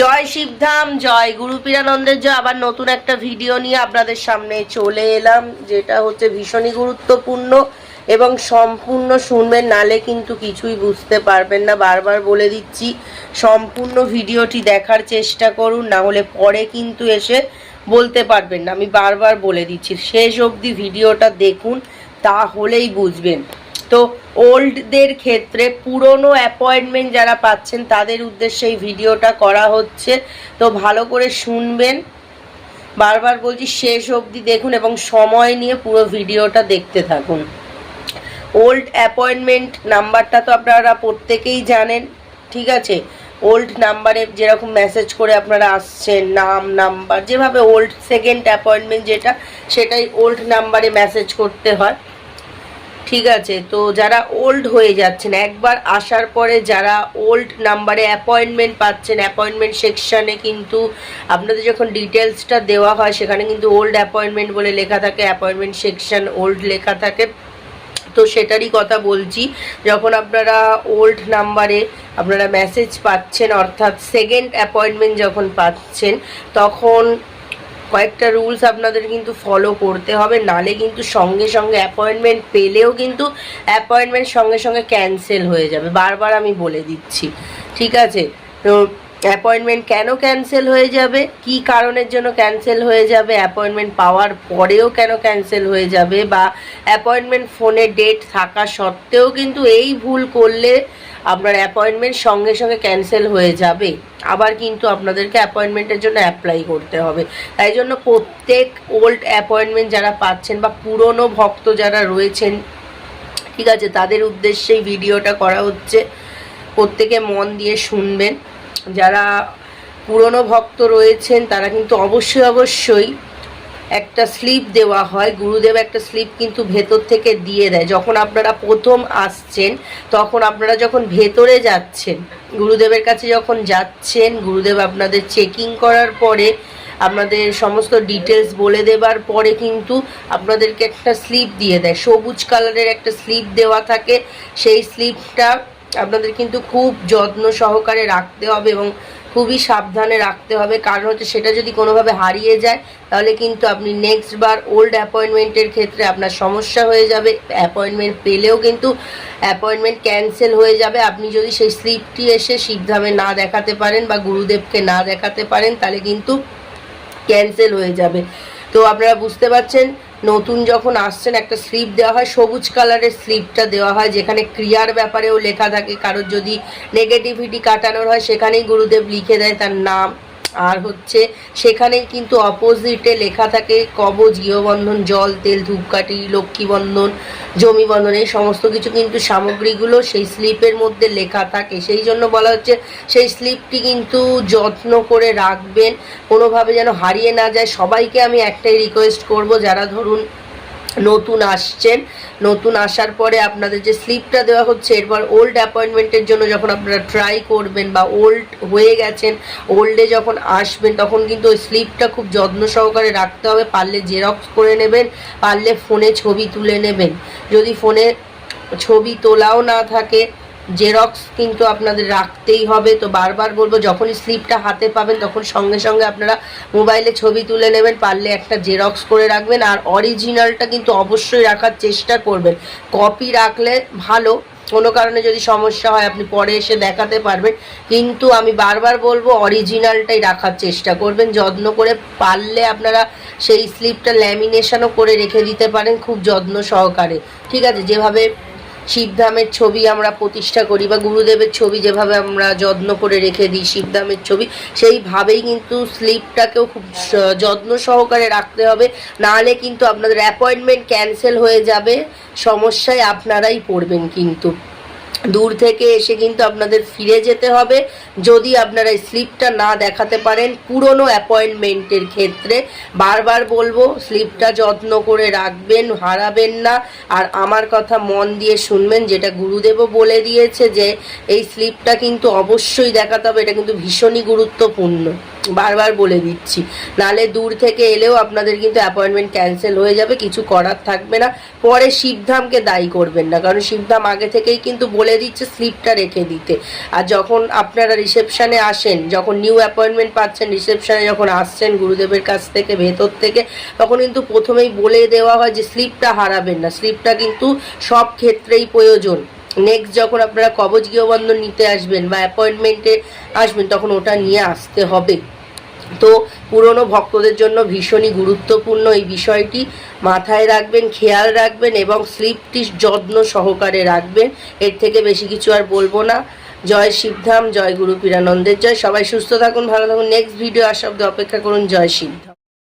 জয় শিবধাম, জয় গুরু পীরানন্দের জয়। আবার নতুন একটা ভিডিও নিয়ে আপনাদের সামনে চলে এলাম, যেটা হচ্ছে ভীষণই গুরুত্বপূর্ণ এবং সম্পূর্ণ শুনবেন, নালে কিন্তু কিছুই বুঝতে পারবেন না। বারবার বলে দিচ্ছি, সম্পূর্ণ ভিডিওটি দেখার চেষ্টা করুন, না হলে পরে কিন্তু এসে বলতে পারবেন না। আমি বারবার বলে দিচ্ছি, শেষ অবধি ভিডিওটা দেখুন, তাহলেই বুঝবেন। তো ওল্ডদের ক্ষেত্রে পুরনো অ্যাপয়েন্টমেন্ট যারা পাচ্ছেন, তাদের উদ্দেশ্যে এই ভিডিওটা করা হচ্ছে। তো ভালো করে শুনবেন। বারবার বলছি, শেষ অবধি দেখুন এবং সময় নিয়ে পুরো ভিডিওটা দেখতে থাকুন। ওল্ড অ্যাপয়েন্টমেন্ট নাম্বারটা তো আপনারা প্রত্যেকেই জানেন, ঠিক আছে? ওল্ড নাম্বারে যেরকম মেসেজ করে আপনারা আসছেন, নাম নাম্বার যেভাবে ওল্ড সেকেন্ড অ্যাপয়েন্টমেন্ট যেটা, সেটাই ওল্ড নাম্বারে মেসেজ করতে হয়। ঠিক আছে, তো যারা ওল্ড হয়ে যাচ্ছেন, একবার আসার পরে যারা ওল্ড নাম্বারে অ্যাপয়েন্টমেন্ট পাচ্ছেন অ্যাপয়েন্টমেন্ট সেকশানে কিন্তু আপনাদের যখন ডিটেলসটা দেওয়া হয়, সেখানে কিন্তু ওল্ড অ্যাপয়েন্টমেন্ট বলে লেখা থাকে অ্যাপয়েন্টমেন্ট সেকশন ওল্ড লেখা থাকে। তো সেটারই কথা বলছি, যখন আপনারা ওল্ড নাম্বারে আপনারা মেসেজ পাচ্ছেন, অর্থাৎ সেকেন্ড অ্যাপয়েন্টমেন্ট যখন পাচ্ছেন, তখন কয়েকটা রুলস আপনাদের কিন্তু ফলো করতে হবে। নালে কিন্তু সঙ্গে সঙ্গে অ্যাপয়েন্টমেন্ট পেলেও কিন্তু অ্যাপয়েন্টমেন্ট সঙ্গে সঙ্গে ক্যান্সেল হয়ে যাবে। বারবার আমি বলে দিচ্ছি। ঠিক আছে? তো অ্যাপয়েন্টমেন্ট কেন ক্যান্সেল হয়ে যাবে? কি কারণের জন্য ক্যান্সেল হয়ে যাবে? অ্যাপয়েন্টমেন্ট পাওয়ার পরেও কেন ক্যান্সেল হয়ে যাবে? বা অ্যাপয়েন্টমেন্ট ফোনে ডেট থাকা সত্ত্বেও কিন্তু এই ভুল করলে আপনার অ্যাপয়েন্টমেন্ট সঙ্গে সঙ্গে ক্যান্সেল হয়ে যাবে। আবার কিন্তু আপনাদেরকে অ্যাপয়েন্টমেন্টের জন্য অ্যাপ্লাই করতে হবে। তাই জন্য প্রত্যেক ওল্ড অ্যাপয়েন্টমেন্ট যারা পাচ্ছেন বা পুরনো ভক্ত যারা রয়েছেন, ঠিক আছে, তাদের উদ্দেশ্যেই ভিডিওটা করা হচ্ছে। প্রত্যেকে মন দিয়ে শুনবেন। যারা পুরনো ভক্ত রয়েছেন, তারা কিন্তু অবশ্যই অবশ্যই একটা স্লিপ দেওয়া হয়। গুরুদেব একটা স্লিপ কিন্তু ভেতর থেকে দিয়ে দেয়। যখন আপনারা প্রথম আসছেন, তখন আপনারা যখন ভেতরে যাচ্ছেন, গুরুদেবের কাছে যখন যাচ্ছেন, গুরুদেব আপনাদের চেকিং করার পরে, আপনাদের সমস্ত ডিটেলস বলে দেবার পরে কিন্তু আপনাদেরকে একটা স্লিপ দিয়ে দেয়। সবুজ কালারের একটা স্লিপ দেওয়া থাকে। সেই স্লিপটা আপনাদের কিন্তু খুব যত্ন সহকারে রাখতে হবে এবং খুবই সাবধানে রাখতে হবে। কারণ হচ্ছে সেটা যদি কোনোভাবে হারিয়ে যায়, তাহলে কিন্তু আপনি নেক্সট বার ওল্ড অ্যাপয়েন্টমেন্টের ক্ষেত্রে আপনার সমস্যা হয়ে যাবে। অ্যাপয়েন্টমেন্ট পেলেও কিন্তু অ্যাপয়েন্টমেন্ট ক্যান্সেল হয়ে যাবে। আপনি যদি সেই স্লিপটি এসে শিবধামে না দেখাতে পারেন বা গুরুদেবকে না দেখাতে পারেন, তাহলে কিন্তু ক্যান্সেল হয়ে যাবে। তো আপনারা বুঝতে পারছেন নতুন যখন আসছেন, একটা স্লিপ দেওয়া হয়, সবুজ কালারের স্লিপটা দেওয়া হয়, যেখানে ক্রিয়ার ব্যাপারেও লেখা থাকে। কারোর যদি নেগেটিভিটি কাটানোর হয়, সেখানেই গুরুদেব লিখে দেয় তার নাম। আর হচ্ছে সেখানে কিন্তু অপোজিটে লেখা থাকে কবচ গৃহবন্ধন, জল, তেল, ধূপকাঠি লক্ষ্মীবন্ধন জমি বন্ধন, এই সমস্ত কিছু কিন্তু সামগ্রীগুলো সেই স্লিপের মধ্যে লেখা থাকে। সেই জন্য বলা হচ্ছে সেই স্লিপটি কিন্তু যত্ন করে রাখবেন, কোনোভাবে যেন হারিয়ে না যায়। সবাইকে আমি একটাই রিকোয়েস্ট করব, যারা ধরুন নতুন আসছেন। নতুন আসার পরে আপনাদের যে স্লিপটা দেওয়া হচ্ছে, এরপর ওল্ড অ্যাপয়েন্টমেন্টের জন্য যখন আপনারা ট্রাই করবেন বা ওল্ড হয়ে গেছেন ওল্ডে যখন আসবেন, তখন কিন্তু ওই স্লিপটা খুব যত্ন সহকারে রাখতে হবে। পারলে জেরক্স করে নেবেন, পারলে ফোনে ছবি তুলে নেবেন। যদি ফোনে ছবি তোলাও না থাকে জেরক্স কিন্তু আপনাদের রাখতেই হবে। তো বারবার বলব, যখনই স্লিপটা হাতে পাবেন, তখন সঙ্গে সঙ্গে আপনারা মোবাইলে ছবি তুলে নেবেন, পারলে একটা জেরক্স করে রাখবেন, আর অরিজিনালটা কিন্তু অবশ্যই রাখার চেষ্টা করবেন। কপি রাখলে ভালো, কোনো কারণে যদি সমস্যা হয়, আপনি পরে এসে দেখাতে পারবেন। কিন্তু আমি বারবার বলব অরিজিনালটাই রাখার চেষ্টা করবেন, যত্ন করে পারলে আপনারা সেই স্লিপটা ল্যামিনেশনও করে রেখে দিতে পারেন, খুব যত্ন সহকারে। ঠিক আছে? যেভাবে শিবধামের ছবি আমরা প্রতিষ্ঠা করি বা গুরুদেবের ছবি যেভাবে আমরা যত্ন করে রেখে দিই শিবধামের ছবি, সেইভাবেই কিন্তু স্লিপটাকেও খুব যত্ন সহকারে রাখতে হবে। নাহলে কিন্তু আপনাদের অ্যাপয়েন্টমেন্ট ক্যান্সেল হয়ে যাবে। সমস্যায় আপনারাই পড়বেন কিন্তু। দূর থেকে এসে কিন্তু আপনাদের ফিরে যেতে হবে। যদি আপনারা স্লিপটা না দেখাতে পারেন, পুরনো অ্যাপয়েন্টমেন্টের ক্ষেত্রে বারবার বলব, স্লিপটা যত্ন করে রাখবেন, হারাবেন না। আর আমার কথা মন দিয়ে শুনবেন, যেটা গুরুদেবও বলে দিয়েছে যে, এই স্লিপটা কিন্তু অবশ্যই দেখাতে হবে, এটা কিন্তু ভীষণই গুরুত্বপূর্ণ। বারবার বলে দিচ্ছি। নালে দূর থেকে এলেও আপনাদের কিন্তু অ্যাপয়েন্টমেন্ট ক্যান্সেল হয়ে যাবে, কিছু করার থাকবে না। পরে শিবধামকে দায়ী করবেন না, কারণ শিবধাম আগে থেকেই কিন্তু বলে দিচ্ছে স্লিপটা রেখে দিতে। আর যখন আপনারা রিসেপশানে আসেন, যখন নিউ অ্যাপয়েন্টমেন্ট পাচ্ছেন রিসেপশানে যখন আসছেন গুরুদেবের কাছ থেকে, ভেতর থেকে, তখন কিন্তু প্রথমেই বলে দেওয়া হয় যে স্লিপটা হারাবেন না। স্লিপটা কিন্তু সব ক্ষেত্রেই প্রয়োজন। নেক্সট যখন আপনারা কবচ গৃহবন্ধন নিতে আসবেন বা অ্যাপয়েন্টমেন্টে আসবেন, তখন ওটা নিয়ে আসতে হবে। তো পুরনো ভক্তদের জন্য ভীষণই গুরুত্বপূর্ণ এই বিষয়টি। মাথায় রাখবেন, খেয়াল রাখবেন এবং স্লিপটি যত্ন সহকারে রাখবেন। এর থেকে বেশি কিছু আর বলব না। জয় শিবধাম, জয় গুরু পীরানন্দের, জয় সবাই সুস্থ থাকুন, ভালো থাকুন। নেক্সট ভিডিও আসা অব্দি অপেক্ষা করুন। জয় শিবধাম।